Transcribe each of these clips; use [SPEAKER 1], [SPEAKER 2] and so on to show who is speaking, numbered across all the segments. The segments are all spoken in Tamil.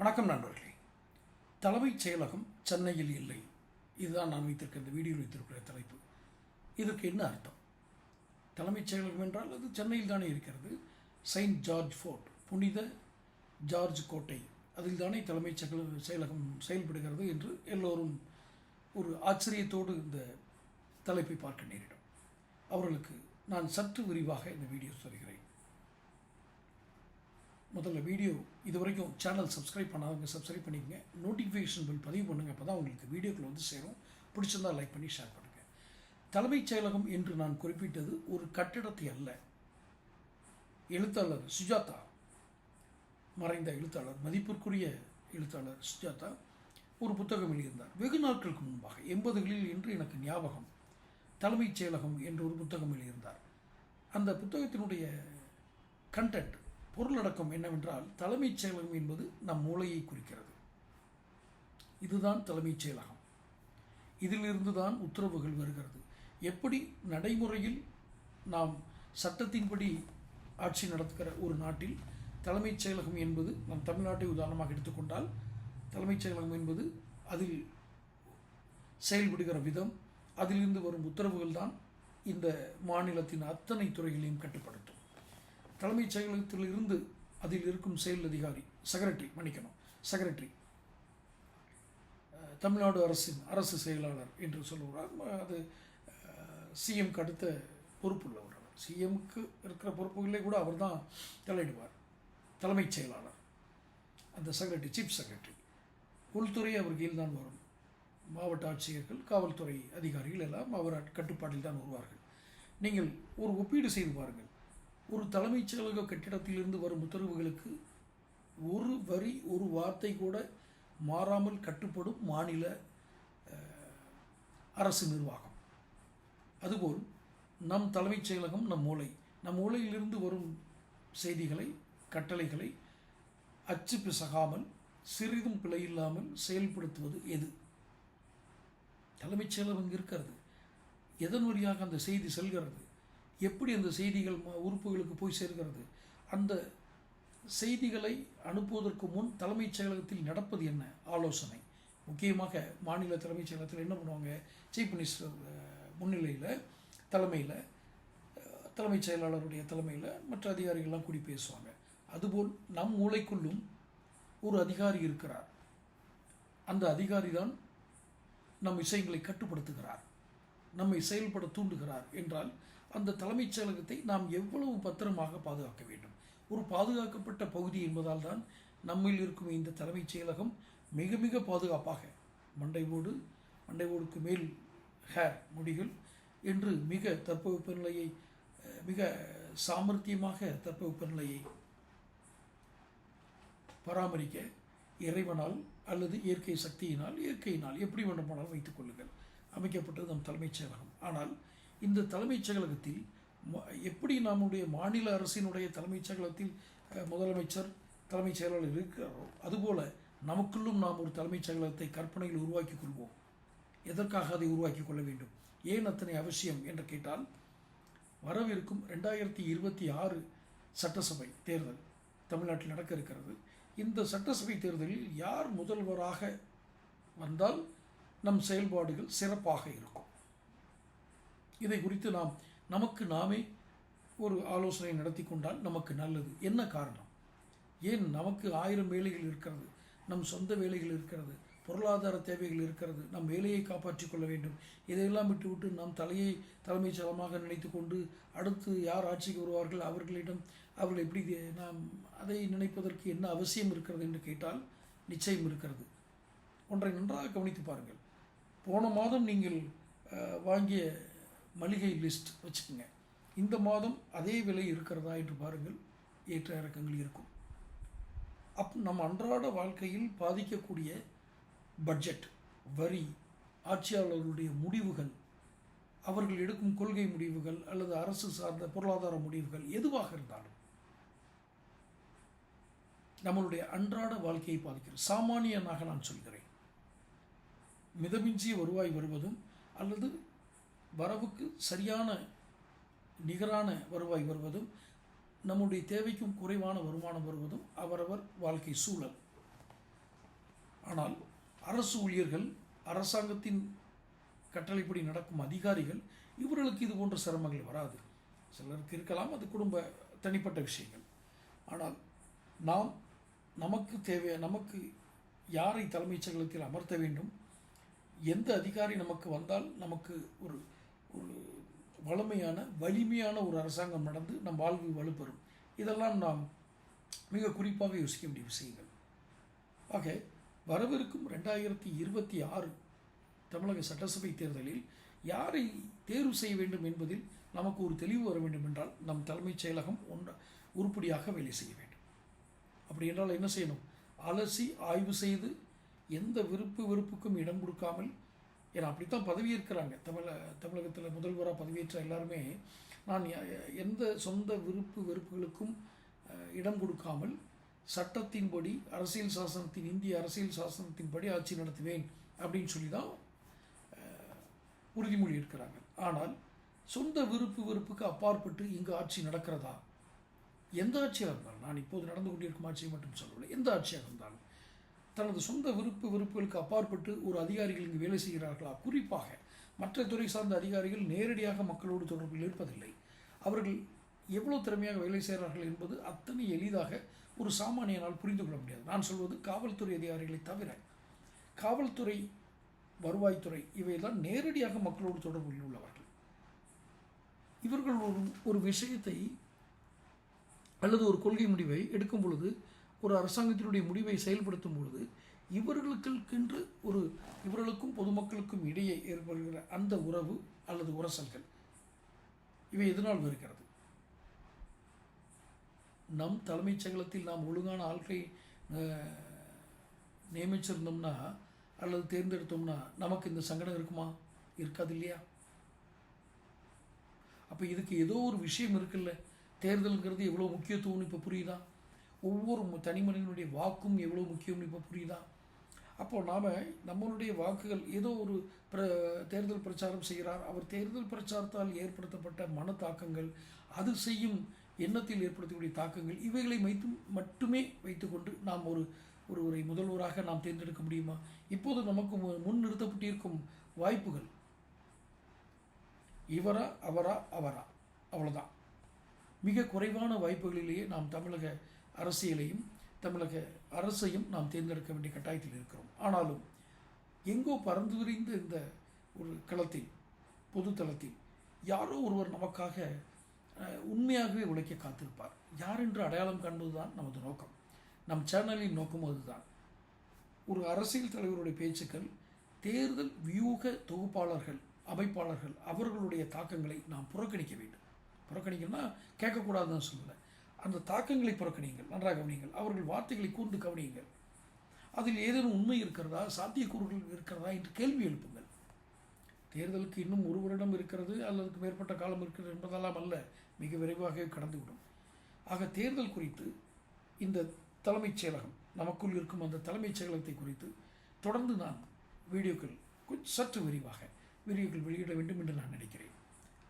[SPEAKER 1] வணக்கம் நண்பர்களே. தலைமைச் செயலகம் சென்னையில் இல்லை. இதுதான் நான் வைத்திருக்க இந்த வீடியோவில் வைத்திருக்கிற தலைப்பு. இதற்கு என்ன அர்த்தம்? தலைமைச் செயலகம் என்றால் அது சென்னையில் தானே இருக்கிறது. செயின்ட் ஜார்ஜ் ஃபோர்ட் புனித ஜார்ஜ் கோட்டை அதில் தானே தலைமைச் செயல- செயலகம் செயல்படுகிறது என்று எல்லோரும் ஒரு ஆச்சரியத்தோடு இந்த தலைப்பை பார்க்க நேரிடும். அவர்களுக்கு நான் சற்று விரிவாக இந்த வீடியோ சொல்கிறேன். முதல்ல வீடியோ இது வரைக்கும் சேனல் சப்ஸ்கிரைப் பண்ணாதவங்க சப்ஸ்கிரைப் பண்ணிக்கங்க. நோட்டிஃபிகேஷன் பில் பதிவு பண்ணுங்கள் அப்போ தான் உங்களுக்கு வீடியோக்கள் வந்து சேரும். பிடிச்சிருந்தா லைக் பண்ணி ஷேர் பண்ணுங்கள் தலைமைச் செயலகம் என்று நான் குறிப்பிட்டது ஒரு கட்டிடத்தை அல்ல. எழுத்தாளர் சுஜாதா மறைந்த எழுத்தாளர் மதிப்பிற்குரிய எழுத்தாளர் சுஜாதா ஒரு புத்தகம் எழுதியிருந்தார். வெகு நாட்களுக்கு முன்பாக எண்பதுகளில் என்று எனக்கு ஞாபகம் தலைமைச் செயலகம் என்று ஒரு புத்தகம் எழுதியிருந்தார். அந்த புத்தகத்தினுடைய கண்டென்ட் பொருளடக்கம் என்னவென்றால் தலைமைச் செயலகம் என்பது நம் மூளையை குறிக்கிறது. இதுதான் தலைமைச் செயலகம். இதிலிருந்து தான் உத்தரவுகள் வருகிறது. எப்படி நடைமுறையில் நாம் சட்டத்தின்படி ஆட்சி நடத்துகிற ஒரு நாட்டில் தலைமைச் செயலகம் என்பது நம் தமிழ்நாட்டை உதாரணமாக எடுத்துக்கொண்டால் தலைமைச் செயலகம் என்பது அதில் செயல்படுகிற விதம் அதிலிருந்து வரும் உத்தரவுகள் தான் இந்த மாநிலத்தின் அத்தனை துறைகளையும் கட்டுப்படுத்தும். தலைமைச் செயலகத்திலிருந்து அதில் இருக்கும் செயல் அதிகாரி செக்ரட்டரி மன்னிக்கணும் செக்ரட்டரி தமிழ்நாடு அரசின் அரசு செயலாளர் என்று சொல்லுவார் அது சிஎம்க்கு அடுத்த பொறுப்புள்ளவர் அவர். சிஎம்க்கு இருக்கிற பொறுப்புகளே கூட அவர் தான் தலையிடுவார். தலைமைச் செயலாளர். அந்த செக்ரட்டரி சீஃப் செக்ரட்டரி உள்துறை அவர் கீழ் தான் வரும். மாவட்ட ஆட்சியர்கள் காவல்துறை அதிகாரிகள் எல்லாம் அவர் கட்டுப்பாட்டில் தான் வருவார்கள். நீங்கள் ஒரு ஒப்பீடு செய்து பாருங்கள். ஒரு தலைமைச் செயலக கட்டிடத்திலிருந்து வரும் உத்தரவுகளுக்கு ஒரு வரி ஒரு வார்த்தை கூட மாறாமல் கட்டுப்படும் மாநில அரசு நிர்வாகம். அதுபோல் நம் தலைமைச் செயலகம் நம் மூளை. நம் மூளையிலிருந்து வரும் செய்திகளை கட்டளைகளை அச்சு பிசகாமல் சிறிதும் பிழையில்லாமல் செயல்படுத்துவது எது? தலைமைச் செயலகம் இருக்கிறது. எதன் வழியாக அந்த செய்தி செல்கிறது? எப்படி அந்த செய்திகள் ம- உறுப்புகளுக்கு போய் சேர்கிறது? அந்த செய்திகளை அனுப்புவதற்கு முன் தலைமைச் செயலகத்தில் நடப்பது என்ன? ஆலோசனை. முக்கியமாக மாநில தலைமைச் செயலகத்தில் என்ன பண்ணுவாங்க? சீஃப் மினிஸ்டர் முன்னிலையில் தலைமையில் தலைமைச் செயலாளருடைய தலைமையில் மற்ற அதிகாரிகள்லாம் கூடி பேசுவாங்க. அதுபோல் நம் மூளைக்குள்ளும் ஒரு அதிகாரி இருக்கிறார். அந்த அதிகாரி தான் நம் விஷயங்களை கட்டுப்படுத்துகிறார். நம்மை செயல்பட தூண்டுகிறார் என்றால் அந்த தலைமைச் செயலகத்தை நாம் எவ்வளவு பத்திரமாக பாதுகாக்க வேண்டும்? ஒரு பாதுகாக்கப்பட்ட பகுதி என்பதால் தான் நம்மில் இருக்கும் இந்த தலைமைச் செயலகம் மிக மிக பாதுகாப்பாக மண்டை ஓடு மேல் ஹேர் முடிகள் என்று மிக தட்பவெப்பநிலையை நிலையை மிக சாமர்த்தியமாக தட்பவெப்பநிலையை பராமரிக்க இறைவனால் அல்லது இயற்கை சக்தியினால் இயற்கையினால் எப்படி வேண்டுமானாலும் வைத்துக் கொள்ளுங்கள். அமைக்கப்பட்டது நம் தலைமைச் செயலகம். ஆனால் இந்த தலைமைச் செயலகத்தில் ம- எப்படி நம்முடைய மாநில அரசினுடைய தலைமைச் செயலகத்தில் முதலமைச்சர் தலைமைச் செயலாளர் இருக்கிறாரோ அதுபோல நமக்குள்ளும் நாம் ஒரு தலைமைச் செயலகத்தை கற்பனையில் உருவாக்கிக் கொள்வோம். எதற்காக அதை உருவாக்கிக் கொள்ள வேண்டும்? ஏன் அத்தனை அவசியம் என்று கேட்டால் வரவிருக்கும் ரெண்டாயிரத்தி இருபத்தி ஆறு சட்டசபை தேர்தல் தமிழ்நாட்டில் நடக்க இருக்கிறது. இந்த சட்டசபை தேர்தலில் யார் முதல்வராக வந்தால் நம் செயல்பாடுகள் சிறப்பாக இருக்கும். இதை குறித்து நாம் நமக்கு நாமே ஒரு ஆலோசனை நடத்தி கொண்டால் நமக்கு நல்லது. என்ன காரணம்? ஏன் நமக்கு ஆயிரம் வேலைகள் இருக்கிறது? நம் சொந்த வேலைகள் இருக்கிறது. பொருளாதார தேவைகள் இருக்கிறது. நம் வேலையை காப்பாற்றிக் கொள்ள வேண்டும். இதையெல்லாம் விட்டுவிட்டு நாம் தலையை தலைமைச் செயலமாக நினைத்து கொண்டு அடுத்து யார் ஆட்சிக்கு வருவார்கள்? அவர்களிடம் அவர்கள் எப்படி நாம் அதை நினைப்பதற்கு என்ன அவசியம் இருக்கிறது என்று கேட்டால் நிச்சயம் இருக்கிறது. ஒன்றை நன்றாக கவனித்து பாருங்கள். போன மாதம் நீங்கள் வாங்கிய மளிகை லிஸ்ட் வச்சுக்கோங்க. இந்த மாதம் அதே விலை இருக்கிறதா என்று பாருங்கள். ஏற்ற இறக்கங்கள் இருக்கும். அப் நம் அன்றாட வாழ்க்கையில் பாதிக்கக்கூடிய பட்ஜெட் வரி ஆட்சியாளர்களுடைய முடிவுகள் அவர்கள் எடுக்கும் கொள்கை முடிவுகள் அல்லது அரசு சார்ந்த பொருளாதார முடிவுகள் எதுவாக இருந்தாலும் நம்மளுடைய அன்றாட வாழ்க்கையை பாதிக்கிறது சாமானியனாக நான் சொல்கிறேன். மிதமிஞ்சிய வருவாய் வருவதும் அல்லது வரவுக்கு சரியான நிகரான வருவாய் வருவதும் நம்முடைய தேவைக்கும் குறைவான வருமானம் வருவதும் அவரவர் வாழ்க்கை சூழல். ஆனால் அரசு ஊழியர்கள் அரசாங்கத்தின் கட்டளைப்படி நடக்கும் அதிகாரிகள் இவர்களுக்கு இது போன்ற சிரமங்கள் வராது. சிலருக்கு இருக்கலாம் அது குடும்ப தனிப்பட்ட விஷயங்கள். ஆனால் நாம் நமக்கு தேவை நமக்கு யாரை தலைமைச் செயலகத்தில் அமர்த்த வேண்டும்? எந்த அதிகாரி நமக்கு வந்தால் நமக்கு ஒரு ஒரு வலிமையான வலிமையான ஒரு அரசாங்கம் நடந்து நம் வாழ்வு வலுப்பெறும். இதெல்லாம் நாம் மிக குறிப்பாக யோசிக்க வேண்டிய விஷயங்கள். ஆக வரவிருக்கும் ரெண்டாயிரத்தி இருபத்தி ஆறு தமிழக சட்டசபை தேர்தலில் யாரை தேர்வு செய்ய வேண்டும் என்பதில் நமக்கு ஒரு தெளிவு வர வேண்டும் என்றால் நம் தலைமைச் செயலகம் ஒன்று உருப்படியாக வேலை செய்ய வேண்டும். அப்படி என்றால் என்ன செய்யணும்? அலசி ஆய்வு செய்து எந்த விருப்பு வெறுப்புக்கும் இடம் கொடுக்காமல் ஏன்னா அப்படித்தான் பதவியேற்கிறாங்க. தமிழ தமிழகத்தில் முதல்வராக பதவியேற்ற எல்லாருமே நான் எந்த சொந்த விருப்பு வெறுப்புகளுக்கும் இடம் கொடுக்காமல் சட்டத்தின்படி அரசியல் சாசனத்தின் இந்திய அரசியல் சாசனத்தின்படி ஆட்சி நடத்துவேன் அப்படின்னு சொல்லி தான் உறுதிமொழி எடுக்கிறாங்க. ஆனால் சொந்த விருப்பு வெறுப்புக்கு அப்பாற்பட்டு இங்கு ஆட்சி நடக்கிறதா? எந்த ஆட்சியாக இருந்தாலும் நான் இப்போது நடந்து கொண்டிருக்கும் ஆட்சியை மட்டும் சொல்லவில்லை. எந்த ஆட்சியாக இருந்தாலும் தனது சொந்த விருப்பு வெறுப்புகளுக்கு அப்பாற்பட்டு ஒரு அதிகாரிகள் இங்கு வேலை செய்கிறார்களா? குறிப்பாக மற்ற துறை சார்ந்த அதிகாரிகள் நேரடியாக மக்களோடு தொடர்பில் இருப்பதில்லை. அவர்கள் எவ்வளோ திறமையாக வேலை செய்கிறார்கள் என்பது அத்தனை எளிதாக ஒரு சாமானியனால் புரிந்து கொள்ள முடியாது. நான் சொல்வது காவல்துறை அதிகாரிகளை தவிர காவல்துறை வருவாய்த்துறை இவையெல்லாம் நேரடியாக மக்களோடு தொடர்பில் உள்ளவர்கள். இவர்கள் ஒரு ஒரு விஷயத்தை அல்லது ஒரு கொள்கை முடிவை எடுக்கும் பொழுது ஒரு அரசாங்கத்தினுடைய முடிவை செயல்படுத்தும் பொழுது இவர்களுக்கென்று ஒரு இவர்களுக்கும் பொதுமக்களுக்கும் இடையே ஏற்படுகிற அந்த உறவு அல்லது உரசல்கள் இவை எதனால் வருகிறது? நம் தலைமைச் செயலகத்தில் நாம் ஒழுங்கான ஆட்களை நியமிச்சிருந்தோம்னா அல்லது தேர்ந்தெடுத்தோம்னா நமக்கு இந்த சங்கடம் இருக்குமா? இருக்காது இல்லையா? அப்போ இதுக்கு ஏதோ ஒரு விஷயம் இருக்குல்ல. தேர்தலுங்கிறது எவ்வளோ முக்கியத்துவம்னு இப்போ புரியுதா? ஒவ்வொரு தனி மனிதனுடைய வாக்கும் எவ்வளோ முக்கியம்னு இப்போ புரியுதா? அப்போது நாம் நம்மளுடைய வாக்குகள் ஏதோ ஒரு பிர தேர்தல் பிரச்சாரம் செய்கிறார். அவர் தேர்தல் பிரச்சாரத்தால் ஏற்படுத்தப்பட்ட மன தாக்கங்கள் அது செய்யும் எண்ணத்தில் ஏற்படுத்தக்கூடிய தாக்கங்கள் இவைகளை வைத்து மட்டுமே வைத்துக்கொண்டு நாம் ஒரு ஒருவரை முதல்வராக நாம் தேர்ந்தெடுக்க முடியுமா? இப்போது நமக்கு மு- முன் நிறுத்தப்பட்டிருக்கும் வாய்ப்புகள். இவரா அவரா அவரா. அவ்வளோதான் மிக குறைவான வாய்ப்புகளிலேயே நாம் தமிழக அரசியலையும் தமிழக அரசையும் நாம் தேர்ந்தெடுக்க வேண்டிய கட்டாயத்தில் இருக்கிறோம். ஆனாலும் எங்கோ பறந்து விரிந்த இந்த ஒரு களத்தில் பொது தளத்தில் யாரோ ஒருவர் நமக்காக உண்மையாகவே உழைக்க காத்திருப்பார். யார் என்று அடையாளம் காண்பதுதான் நமது நோக்கம். நம் சேனலின் நோக்கம் அதுதான். ஒரு அரசியல் தலைவருடைய பேச்சுக்கள் தேர்தல் வியூக தொகுப்பாளர்கள் அமைப்பாளர்கள் அவர்களுடைய தாக்கங்களை நாம் புறக்கணிக்க வேண்டும். புறக்கணிக்கணும்னா கேட்கக்கூடாதுன்னு சொல்லலை. அந்த தாக்கங்களை புறக்கணியுங்கள் நன்றாக கவனியுங்கள். அவர்கள் வார்த்தைகளை கூர்ந்து கவனியுங்கள். அதில் ஏதேனும் உண்மை இருக்கிறதா சாத்தியக்கூறுகள் இருக்கிறதா என்று கேள்வி எழுப்புங்கள். தேர்தலுக்கு இன்னும் ஒரு வருடம் இருக்கிறது அல்லதுக்கு மேற்பட்ட காலம் இருக்கிறது என்பதெல்லாம் அல்ல மிக விரைவாகவே கடந்துவிடும். ஆக தேர்தல் குறித்து இந்த தலைமைச் செயலகம் நமக்குள் இருக்கும் அந்த தலைமைச் செயலகத்தை குறித்து தொடர்ந்து நான் வீடியோக்கள் கொஞ்சம் சற்று விரிவாக வீடியோக்கள் வெளியிட வேண்டும் என்று நான் நினைக்கிறேன்.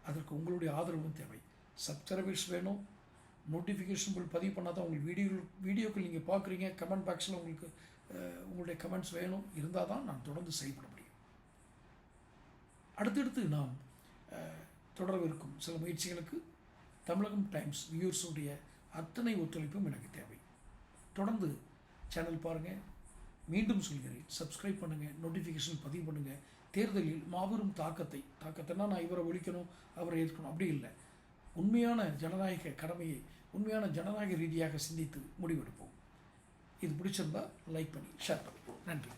[SPEAKER 1] அதற்கு உங்களுடைய ஆதரவும் தேவை. சப்ஸ்கிரைபர்ஸ் வேணும் நோட்டிஃபிகேஷன் பில் பதிவு பண்ணால் தான் உங்களுக்கு வீடியோ வீடியோக்கள் நீங்கள் பார்க்குறீங்க. கமெண்ட் பாக்ஸில் உங்களுக்கு உங்களுடைய கமெண்ட்ஸ் வேணும். இருந்தால் தான் நான் தொடர்ந்து செயல்பட முடியும். அடுத்தடுத்து நாம் தொடரவிருக்கும் சில முயற்சிகளுக்கு தமிழகம் டைம்ஸ் வியூர்ஸுடைய அத்தனை ஒத்துழைப்பும் எனக்கு தேவை. தொடர்ந்து சேனல் பாருங்கள் மீண்டும் சொல்கிறேன். சப்ஸ்கிரைப் பண்ணுங்கள் நோட்டிஃபிகேஷன் பதிவு பண்ணுங்கள் தேர்தலில் மாபெரும் தாக்கத்தை தாக்கத்தைன்னா நான் இவரை ஒழிக்கணும் அவரை ஏற்கணும் அப்படி இல்லை. உண்மையான ஜனநாயக கடமையை உண்மையான ஜனநாயக ரீதியாக சிந்தித்து முடிவெடுப்போம். இது பிடிச்சிருந்தால் லைக் பண்ணி ஷேர் பண்ணி. நன்றி.